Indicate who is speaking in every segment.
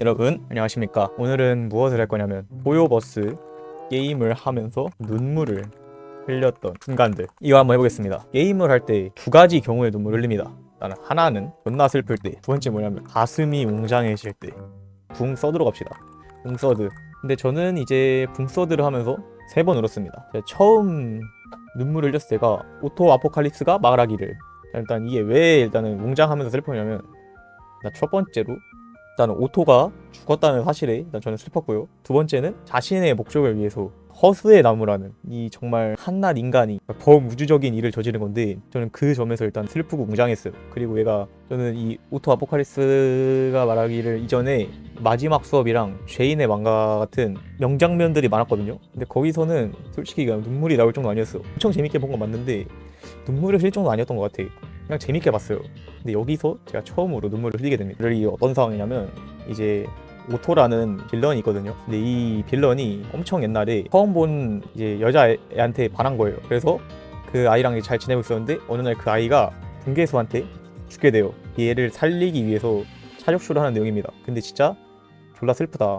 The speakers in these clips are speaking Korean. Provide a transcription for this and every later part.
Speaker 1: 여러분 안녕하십니까? 오늘은 무엇을 할 거냐면 보요버스 게임을 하면서 눈물을 흘렸던 순간들 이거 한번 해보겠습니다. 게임을 할 때 두 가지 경우에 눈물 흘립니다. 나는 하나는 존나 슬플 때 두 번째 뭐냐면 가슴이 웅장해질 때 붕 서드로 갑시다. 붕 서드. 근데 저는 이제 붕 서드를 하면서 세 번 울었습니다. 제가 처음 눈물을 흘렸을 때가 오토 아포칼립스가 말하기를. 일단 이게 왜 일단은 웅장하면서 슬프냐면 나 첫 번째로 일단은 오토가 죽었다는 사실에 일단 저는 슬펐고요. 두 번째는 자신의 목적을 위해서 허수의 나무라는 이 정말 한낱 인간이 범우주적인 일을 저지른 건데 저는 그 점에서 일단 슬프고 웅장했어요. 그리고 얘가 저는 이 오토 아포칼리스가 말하기를 이전에 마지막 수업이랑 죄인의 망가 같은 명장면들이 많았거든요. 근데 거기서는 솔직히 눈물이 나올 정도 아니었어요. 엄청 재밌게 본 건 맞는데 눈물을 흘릴 정도 아니었던 것 같아. 그냥 재밌게 봤어요. 근데 여기서 제가 처음으로 눈물을 흘리게 됩니다. 이게 어떤 상황이냐면 이제 오토라는 빌런이 있거든요. 근데 이 빌런이 엄청 옛날에 처음 본 이제 여자애한테 반한 거예요. 그래서 그 아이랑 잘 지내고 있었는데 어느 날 그 아이가 분계수한테 죽게 돼요. 얘를 살리기 위해서 사격쇼를 하는 내용입니다. 근데 진짜 졸라 슬프다.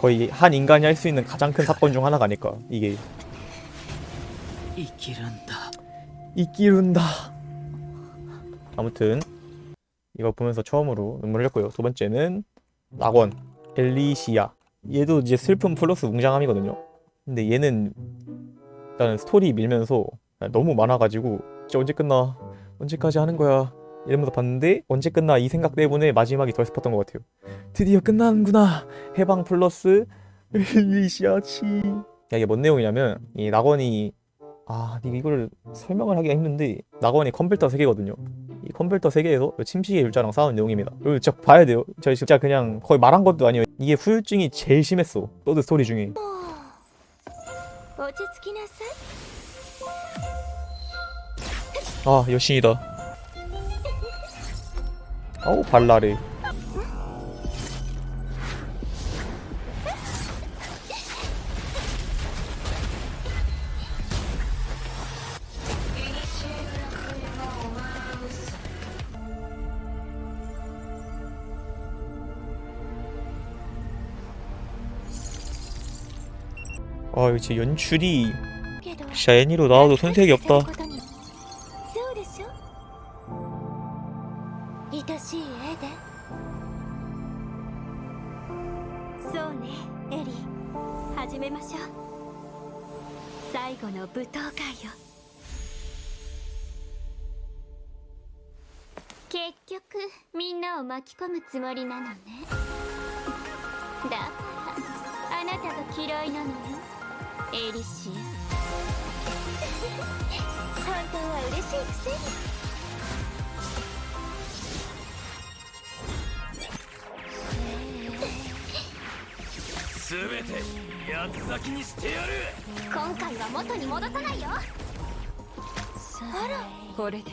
Speaker 1: 거의 한 인간이 할 수 있는 가장 큰 사건 중 하나가니까 이게.
Speaker 2: 이끼른다.
Speaker 1: 이끼른다. 아무튼 이거 보면서 처음으로 눈물을 흘렸고요. 두 번째는 낙원 엘리시아. 얘도 이제 슬픔 플러스 웅장함이거든요. 근데 얘는 일단 스토리 밀면서 너무 많아가지고 진짜 언제 끝나? 언제까지 하는 거야? 이러면서 봤는데 언제 끝나 이 생각 때문에 마지막이 더 슬펐던 것 같아요. 드디어 끝나는구나. 해방 플러스 리시아치. 야 이게 뭔 내용이냐면 이 낙원이 아 이걸 설명을 하기가 힘든데 낙원이 컴퓨터 세계거든요. 이 컴퓨터 세계에서 침식의 율자랑 싸운 내용입니다. 이거 진짜 봐야 돼요. 저 진짜 그냥 거의 말한 것도 아니에요. 이게 후유증이 제일 심했어. 소드 스토리 중에. 아 여신이다. 아우, 발라레. 아, 이거 진짜 연출이 애니로 나와도 손색이 없다.
Speaker 3: 込むつもりなのね。だからあなたが嫌いなのよ。エリシア。本当は嬉しいくせに。
Speaker 2: 全て八つ咲きにしてやる。
Speaker 3: 今回は元に戻さないよ。あら
Speaker 4: これで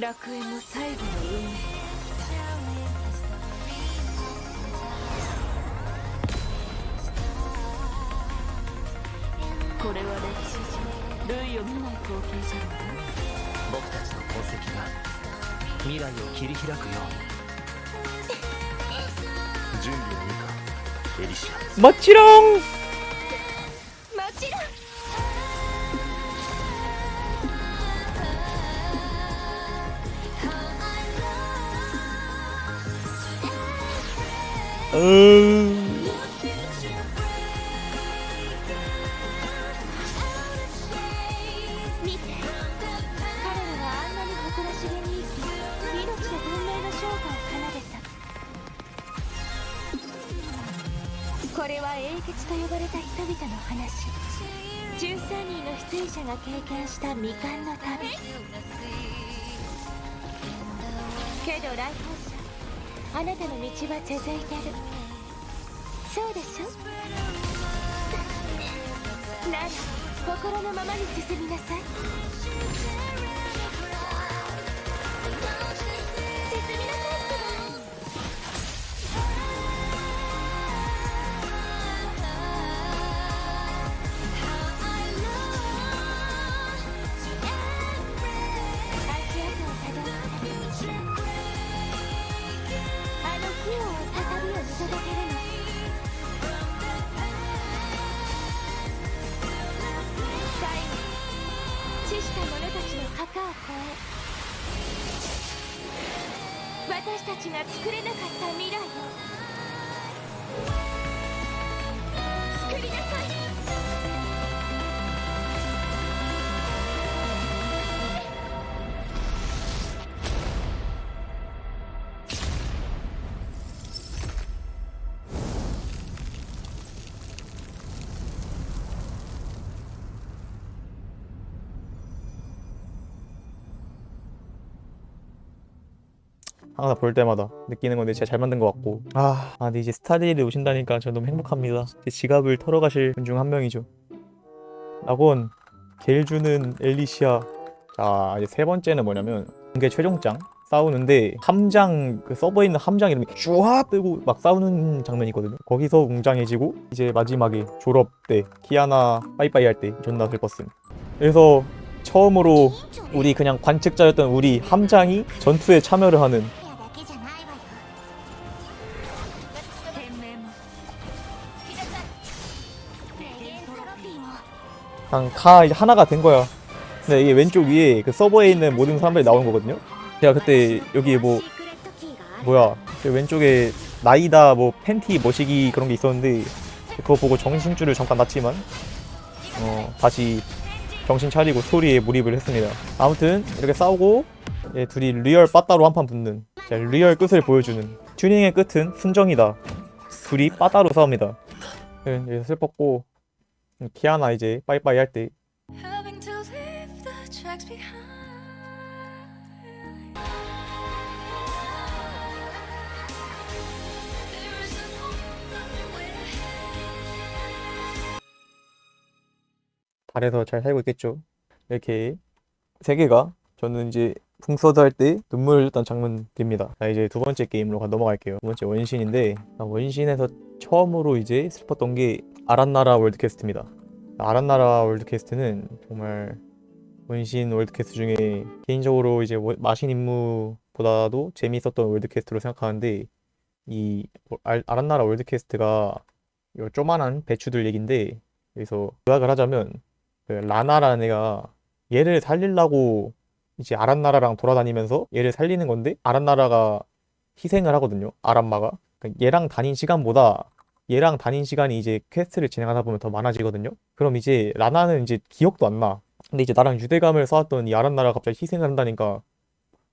Speaker 4: 楽園の最後の運命見ない光景じゃろう
Speaker 2: 僕たちの功績が未来を切り開くよ。うに準備はいいかエリシア
Speaker 3: もちろん
Speaker 4: けど来訪者あなたの道は続いてる。そうでしょ？なら心のままに進みなさい。私たちが作れなかった未来を
Speaker 1: 항상 볼 때마다 느끼는 건데 진짜 잘 만든 것 같고. 아, 아 근데 이제 스타데이를 오신다니까 저 너무 행복합니다. 제 지갑을 털어가실 분 중 한 명이죠. 낙원 겔주는 엘리시아. 자 이제 세 번째는 뭐냐면 공개 최종장 싸우는데 함장 그 서버에 있는 함장 이름이 쭈아 뜨고 막 싸우는 장면이 있거든요. 거기서 웅장해지고 이제 마지막에 졸업 때 키아나 빠이빠이 할 때 존나 슬펐음. 그래서 처음으로 우리 그냥 관측자였던 우리 함장이 전투에 참여를 하는 그냥 다 이제 하나가 된 거야. 근데 이게 왼쪽 위에 그 서버에 있는 모든 사람들이 나오는 거거든요. 제가 그때 여기 뭐 뭐야 그 왼쪽에 나이다 뭐 팬티 머시기 그런 게 있었는데 그거 보고 정신줄을 잠깐 놨지만 어 다시 정신 차리고 소리에 몰입을 했습니다. 아무튼 이렇게 싸우고 예, 둘이 리얼 빠따로 한 판 붙는 자, 리얼 끝을 보여주는 튜닝의 끝은 순정이다. 둘이 빠따로 싸웁니다. 예, 예 슬펐고 키아나 이제 빠이빠이 할 때. 달에서 잘 살고 있겠죠. 이렇게 세 개가 저는 이제 풍서드 할 때 눈물 흘렸던 장면입니다. 자 이제 두 번째 게임으로 가- 넘어갈게요. 두 번째 원신인데 아, 원신에서 처음으로 이제 슬펐던 게 아란나라 월드캐스트입니다. 아란나라 월드캐스트는 정말 원신 월드캐스트 중에 개인적으로 이제 워- 마신 임무보다도 재미있었던 월드캐스트로 생각하는데 이 알- 아란나라 월드캐스트가 요 조만한 배추들 얘긴데 여기서 요약을 하자면 그 라나라는 애가 얘를 살리려고 이제 아란나라랑 돌아다니면서 얘를 살리는 건데 아란나라가 희생을 하거든요. 아란마가. 그러니까 얘랑 다닌 시간보다 얘랑 다닌 시간이 이제 퀘스트를 진행하다 보면 더 많아지거든요. 그럼 이제 라나는 이제 기억도 안 나. 근데 이제 나랑 유대감을 쌓았던 이 아란나라가 갑자기 희생을 한다니까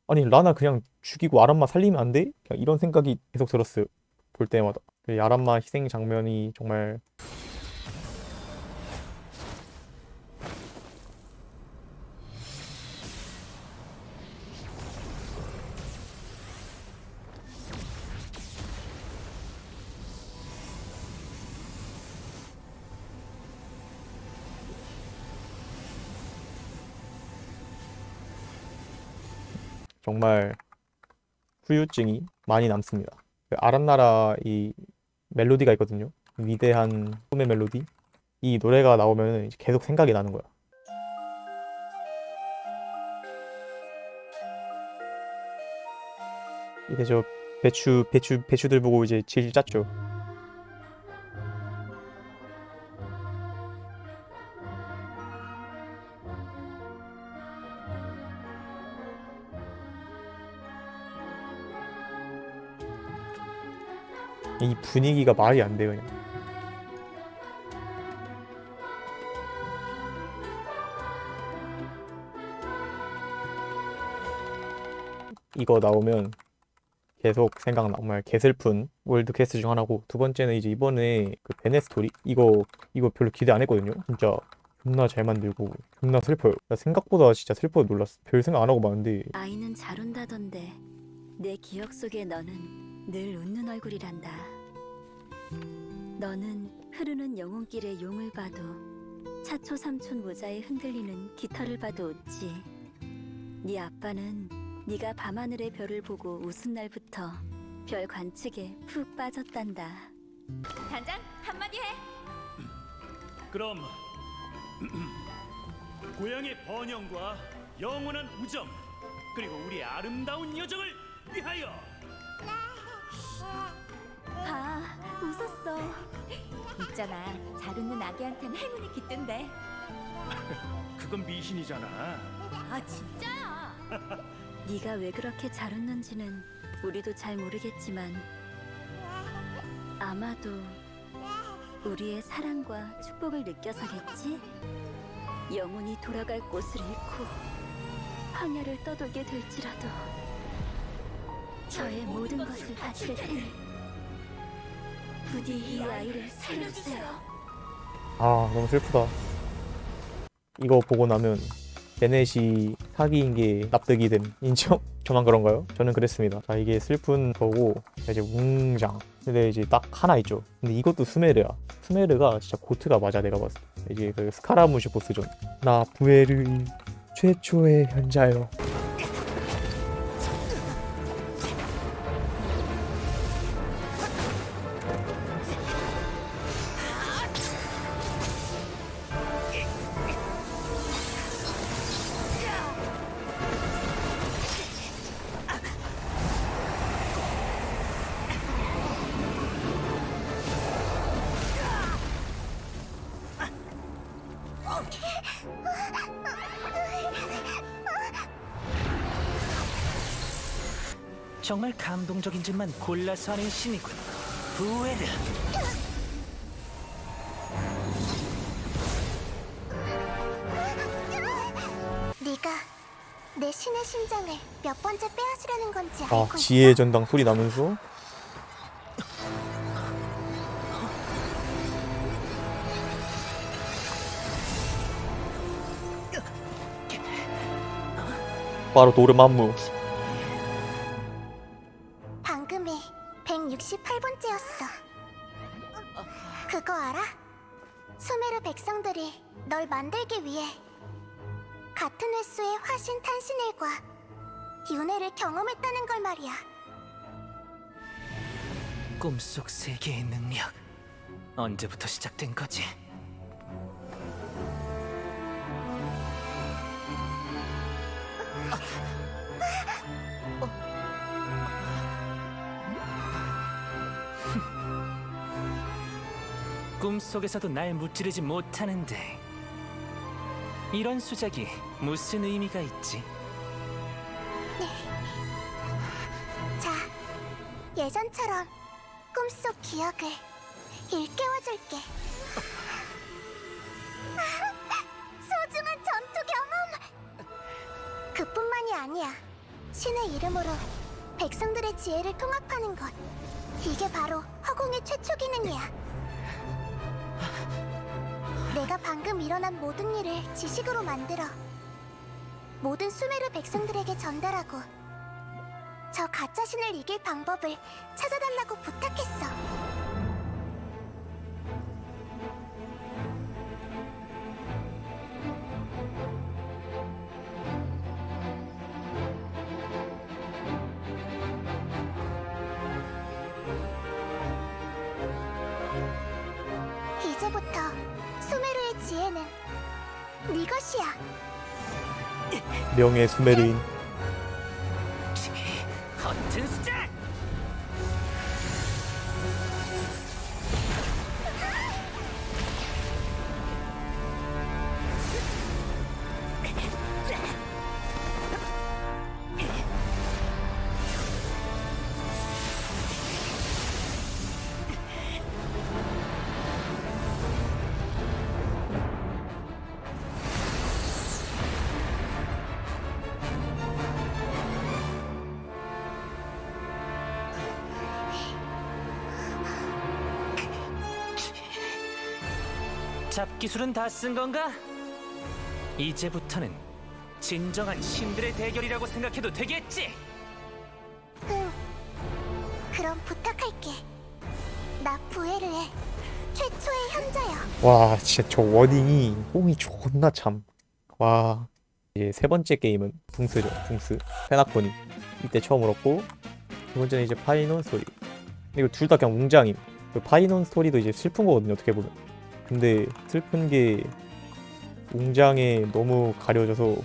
Speaker 1: 아니 라나 그냥 죽이고 아란마 살리면 안 돼? 이런 생각이 계속 들었어요. 볼 때마다. 그 아란마 희생 장면이 정말 정말 후유증이 많이 남습니다. 그 아란나라 이 멜로디가 있거든요. 위대한 꿈의 멜로디. 이 노래가 나오면 계속 생각이 나는 거야. 이제 저 배추 배추 배추들 보고 이제 질 짰죠. 이 분위기가 말이 안 돼요. 그냥. 이거 나오면 계속 생각나. 정말 개슬픈 월드 퀘스트 중 하나고 두 번째는 이제 이번에 그 베네 스토리 이거 이거 별로 기대 안 했거든요. 진짜 존나 잘 만들고 존나 슬퍼요. 나 생각보다 진짜 슬퍼서 놀랐어. 별 생각 안 하고 봤는데
Speaker 5: 아이는 잘 운다던데 내 기억 속에 너는 늘 웃는 얼굴이란다. 너는 흐르는 영혼길의 용을 봐도 차초 삼촌 모자에 흔들리는 깃털을 봐도 웃지. 네 아빠는 네가 밤하늘의 별을 보고 웃은 날부터 별 관측에 푹 빠졌단다.
Speaker 4: 단장 한마디 해.
Speaker 6: 그럼 고향의 번영과 영원한 우정 그리고 우리 아름다운 여정을 위하여
Speaker 5: 봐, 웃었어.
Speaker 4: 있잖아. 잘 웃는 아기한테는 행운이 깃든데.
Speaker 6: 그건 미신이잖아.
Speaker 4: 아 진짜야.
Speaker 5: 네가 왜 그렇게 잘 웃는지는 우리도 잘 모르겠지만 아마도 우리의 사랑과 축복을 느껴서겠지? 영혼이 돌아갈 곳을 잃고 황야를 떠돌게 될지라도 저의 모든 것을 바칠 테니 부디 이 아이를 살려주세요.
Speaker 1: 아 너무 슬프다. 이거 보고 나면 베넷이 사기인 게 납득이 됨. 인정? 저만 그런가요? 저는 그랬습니다. 자 이게 슬픈 거고 이제 웅장. 근데 이제 딱 하나 있죠. 근데 이것도 스메르야. 스메르가 진짜 고트가 맞아 내가 봤을 때. 이제 그 스카라무시 보스전. 나 부에르 최초의 현자요.
Speaker 2: 감동적인 짓만 골라서 하는 신이군. 부에르.
Speaker 7: 네가 내 신의 심장을 몇 번째 빼앗으려는 건지
Speaker 1: 아
Speaker 7: 알고
Speaker 1: 지혜의 전당 소리 나면서 바로 도르만무
Speaker 7: 같은 횟수의 화신 탄신일과 윤회를 경험했다는 걸 말이야.
Speaker 2: 꿈속 세계의 능력. 언제부터 시작된 거지? 꿈속에서도 날 무찌르지 못하는데 이런 수작이 무슨 의미가 있지?
Speaker 7: 자, 예전처럼 꿈속 기억을 일깨워줄게. 소중한 전투 경험! 그뿐만이 아니야. 신의 이름으로 백성들의 지혜를 통합하는 것. 이게 바로 허공의 최초 기능이야. 내가 방금 일어난 모든 일을 지식으로 만들어 모든 수메르 백성들에게 전달하고 저 가짜 신을 이길 방법을 찾아달라고 부탁했어. 네 것이야.
Speaker 1: 명예 수메르인
Speaker 2: 잡기술은 다 쓴 건가? 이제부터는 진정한 신들의 대결이라고 생각해도 되겠지.
Speaker 7: 응. 그럼 부탁할게. 나 부에르의 최초의 현자야.
Speaker 1: 와 진짜 저 워딩이 뽕이 존나 참. 와 이제 세 번째 게임은 붕스죠. 붕스 페나코니 이때 처음 울었고 두 번째는 이제 파이논 스토리. 이거 둘 다 그냥 웅장임. 그 파이논 스토리도 이제 슬픈 거거든요. 어떻게 보면. 근데 슬픈 게 웅장에 너무 가려져서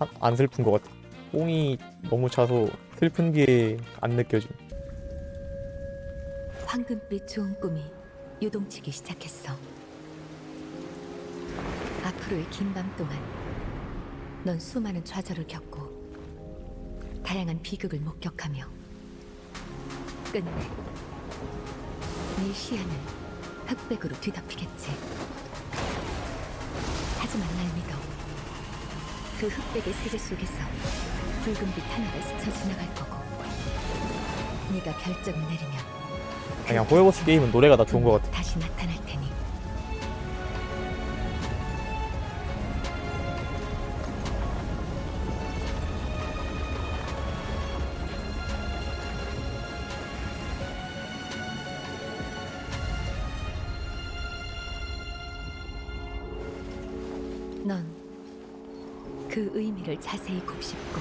Speaker 1: 아- 안 슬픈 것 같아. 뽕이 너무 차서 슬픈 게 안 느껴짐.
Speaker 8: 황금빛 좋은 꿈이 요동치기 시작했어. 앞으로의 긴 밤 동안 넌 수많은 좌절을 겪고 다양한 비극을 목격하며 끝내 네 시야는 흑백으로 뒤덮이겠지. 하지만 날 믿어. 그 흑백의 세계 속에서 붉은 빛 하나가 스쳐 지나갈 거고 네가 결정을 내리면
Speaker 1: 그냥 호요버스 게임은 노래가 다 좋은 것 같아.
Speaker 8: 다시 나타날 테니 그 의미를 자세히 곱씹고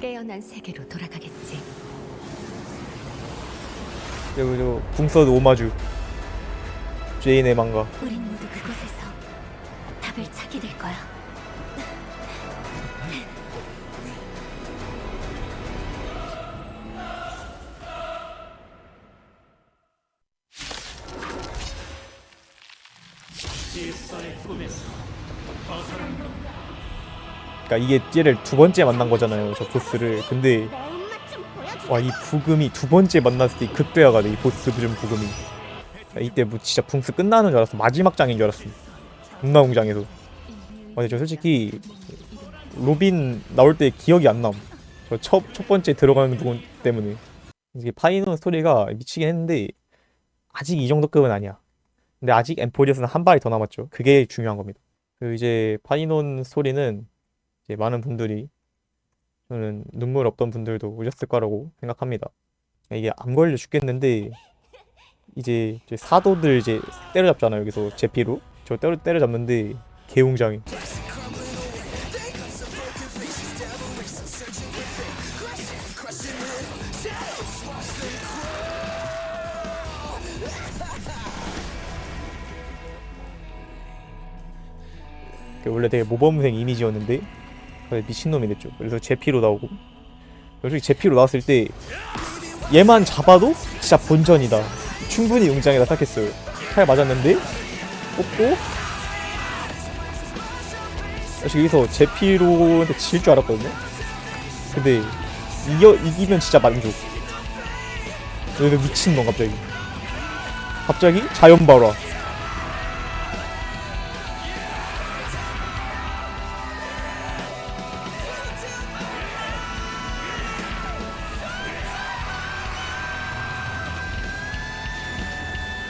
Speaker 8: 깨어난 세계로 돌아가겠지.
Speaker 1: 그리고 저 붕서드 오마주 제인의 망가
Speaker 8: 우린 모두 그곳에서 답을 찾게 될 거야.
Speaker 1: 그러니까 이게 얘를 두 번째 만난 거잖아요 저 보스를. 근데. 와 이 부금이 두 번째 만났을 때 극대화가 돼 이 보스 부금 부금이. 야, 이때 뭐 진짜 붕스 끝나는 줄 알았어. 마지막 장인 줄 알았어. 웅장해서. 와 근데 저 솔직히 로빈 나올 때 기억이 안 남 저 첫 첫 번째 들어가는 부분 때문에. 이게 파이논 스토리가 미치긴 했는데 아직 이 정도 급은 아니야. 근데 아직 엠포리어스는 한 발이 더 남았죠. 그게 중요한 겁니다. 그 이제 파이논 스토리는 이제 많은 분들이 저는 눈물 없던 분들도 오셨을 거라고 생각합니다. 이게 암 걸려 죽겠는데 이제 사도들 이제 때려잡잖아요 여기서 제피로 저 때려 때려잡는데 개웅장해. 원래 되게 모범생 이미지였는데 그래서 미친놈이 됐죠. 그래서 제피로 나오고 솔직히 제피로 나왔을 때 얘만 잡아도 진짜 본전이다. 충분히 용장이다 생각했어요. 칼 맞았는데 뽑고 사실 여기서 제피로한테 질 줄 알았거든요. 근데 이겨 이기면 진짜 만족. 여기서 미친놈 갑자기. 갑자기 자연 발화.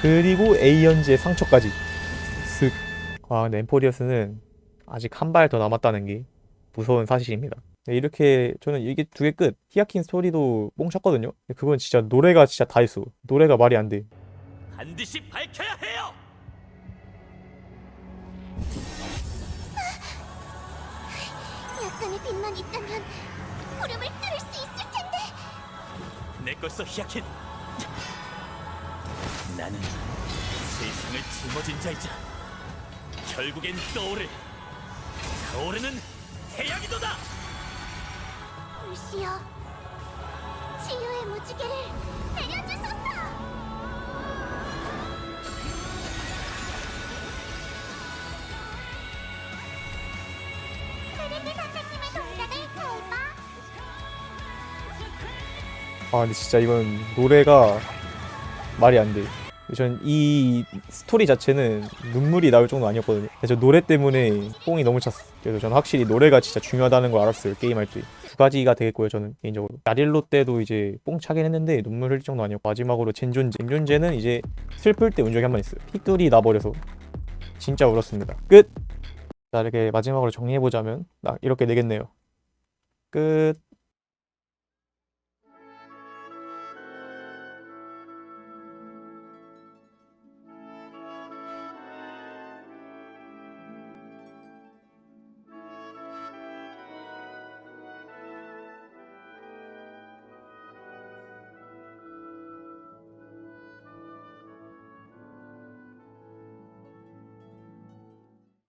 Speaker 1: 그리고 에이언즈의 상처까지 쓱. 아, 근데 엠포리어스는 아직 한 발 더 남았다는 게 무서운 사실입니다. 네, 이렇게 저는 이게 두 개 끝. 히아킨 스토리도 뽕 찼거든요. 근데 그건 진짜 노래가 진짜 다 있어. 노래가 말이 안 돼.
Speaker 9: 반드시 밝혀야 해요.
Speaker 7: 약간의 빛만 있다면 구름을 뚫을 수 있을 텐데.
Speaker 9: 내 것서 히야킨. 나는 세상을 짊어진 자이자 결국엔 떠오를 타오르는 태양이도다.
Speaker 7: 울시여, 치유의 무지개를 내려주소서. 트리피 선생님의 동작을 잘 봐.
Speaker 1: 아, 근데 진짜 이건 노래가 말이 안 돼. 전이 스토리 자체는 눈물이 나올 정도 아니었거든요. 그래서 노래 때문에 뽕이 너무 찼어. 그래서 저는 확실히 노래가 진짜 중요하다는 걸 알았어요. 게임할 때. 두 가지가 되겠고요, 저는 개인적으로. 나릴로 때도 이제 뽕 차긴 했는데 눈물 흘릴 정도 아니었고 마지막으로 젠존제. 젠존제는 이제 슬플 때 운 적이 한 번 있어요. 핏줄이 나버려서 진짜 울었습니다. 끝. 자 이렇게 마지막으로 정리해 보자면 딱 이렇게 되겠네요. 끝.